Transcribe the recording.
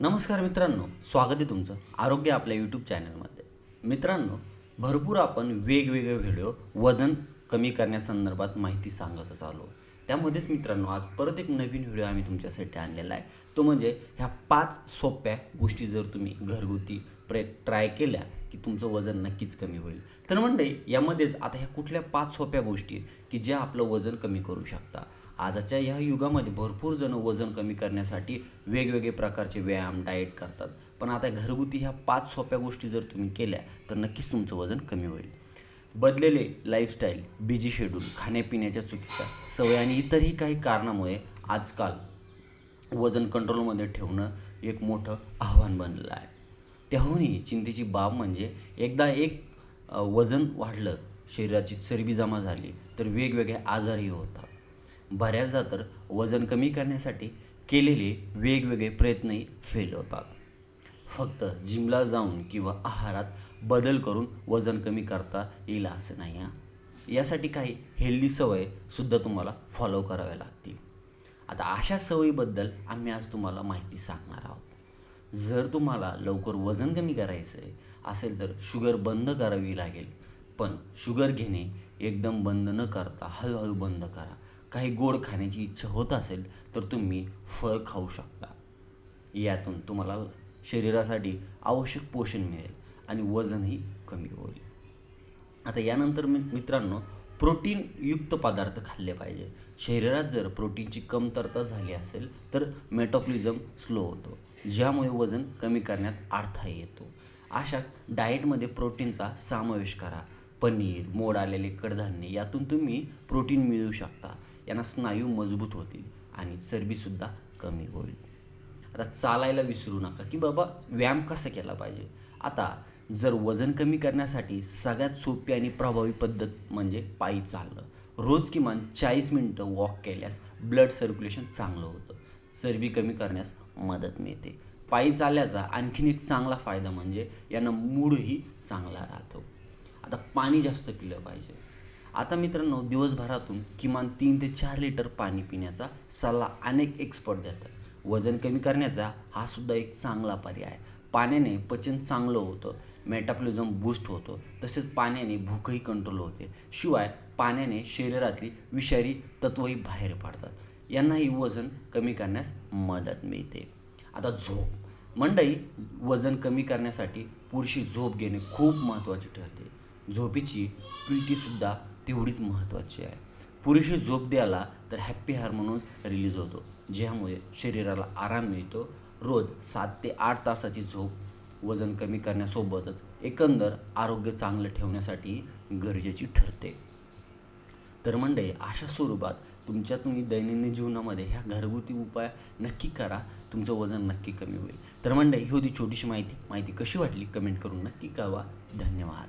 नमस्कार मित्रांनो स्वागत आहे तुमचं आरोग्य आपल्या यूट्यूब चॅनलमध्ये मित्रांनो भरपूर आपण वेगवेगळे व्हिडिओ वजन कमी करण्यासंदर्भात माहिती सांगतच आलो. त्यामध्येच मित्रांनो आज परत एक नवीन व्हिडिओ आम्ही तुमच्यासाठी आणलेला आहे. तो म्हणजे ह्या पाच सोप्या गोष्टी जर तुम्ही घरगुती प्रे ट्राय केल्या की तुमचं वजन नक्कीच कमी होईल. तर म्हणजे यामध्येच आता ह्या कुठल्या पाच सोप्या गोष्टी आहेत की ज्या आपलं वजन कमी करू शकता? आजच्या ह्या युगामध्ये भरपूर जण वजन कमी करण्यासाठी वेगवेगळे प्रकारचे व्यायाम डाएट करतात. पण आता घरगुती ह्या पाच सोप्या गोष्टी जर तुम्ही केल्या तर नक्कीच तुमचं वजन कमी होईल. बदलेले लाईफस्टाईल बिझी शेड्यूल खाण्यापिण्याच्या चुकीच्या सवय आणि इतरही काही कारणामुळे आजकाल वजन कंट्रोलमध्ये ठेवणं एक मोठं आव्हान बनलेलं आहे. त्याहूनही चिंतेची बाब म्हणजे एकदा एक वजन वाढलं शरीराची चरबी जमा झाली तर वेगवेगळे आजारही होतात. बऱ्याचदा तर वजन कमी करण्यासाठी केलेले वेगवेगळे प्रयत्नही फेल होतात. फक्त जिमला जाऊन किंवा आहारात बदल करून वजन कमी करता येईल असं नाही हां. यासाठी काही हेल्दी सवयसुद्धा तुम्हाला फॉलो कराव्या लागतील. आता अशा सवयीबद्दल आम्ही आज तुम्हाला माहिती सांगणार आहोत. जर तुम्हाला लवकर वजन कमी करायचं आहे असेल तर शुगर बंद करावी लागेल. पण शुगर घेणे एकदम बंद न करता हळूहळू बंद करा. काही गोड खाण्याची इच्छा होत असेल तर तुम्ही फळ खाऊ शकता. यातून तुम्हाला शरीरासाठी आवश्यक पोषण मिळेल आणि वजनही कमी होईल. आता यानंतर मी मित्रांनो प्रोटीनयुक्त पदार्थ खाल्ले पाहिजे. शरीरात जर प्रोटीनची कमतरता झाली असेल तर मेटॉप्लिझम स्लो होतो. ज्यामुळे वजन कमी करण्यात अडथळा येतो. अशा डाएटमध्ये प्रोटीनचा समावेश करा. पनीर मोड आलेले कडधान्य यातून तुम्ही प्रोटीन मिळवू शकता. यांना स्नायू मजबूत होतील आणि चरबीसुद्धा कमी होईल. आता चालायला विसरू नका की बाबा व्यायाम कसा केला पाहिजे? आता जर वजन कमी करण्यासाठी सगळ्यात सोपी आणि प्रभावी पद्धत म्हणजे पायी चालणं. रोज किमान चाळीस मिनटं वॉक केल्यास ब्लड सर्क्युलेशन चांगलं होतं. चरबी कमी करण्यास मदत मिळते. पायी चालल्याचा आणखीन एक चांगला फायदा म्हणजे यांना मूडही चांगला राहतो. आता पाणी जास्त पिलं पाहिजे. आता मित्रांनो दिवसभरातून किमान तीन ते चार लिटर पाणी पिण्याचा सल्ला अनेक एक्सपर्ट देतात. वजन कमी करण्याचा हा सुद्धा एक चांगला पर्याय आहे. पाण्याने पचन चांगलं होतं मेटाबॉलिझम बूस्ट होतो तसेच पाण्याने भूकही कंट्रोल होते. शिवाय पाण्याने शरीरातली विषारी तत्वही बाहेर पडतात. यांनाही वजन कमी करण्यास मदत मिळते. आता झोप. मंडई वजन कमी करण्यासाठी पुरुषी झोप घेणे खूप महत्त्वाचे ठरते. झोपेची क्विटीसुद्धा तेवढीच महत्त्वाची आहे. पुरुषी झोप द्यायला तर हॅप्पी हार्मोन्स रिलीज होतो ज्यामुळे शरीराला आराम मिळतो. रोज सात ते आठ तासाची झोप वजन कमी करण्यासोबतच एकंदर आरोग्य चांगलं ठेवण्यासाठी गरजेची ठरते. तर मंडळी अशा स्वरूपात तुमच्या तुम्ही दैनंदिन जीवनामध्ये ह्या घरगुती उपाय नक्की करा. तुमचं वजन नक्की कमी होईल. तर मंडळी ही होती छोटीशी माहिती. माहिती कशी वाटली? कमेंट करून नक्की कळवा. धन्यवाद.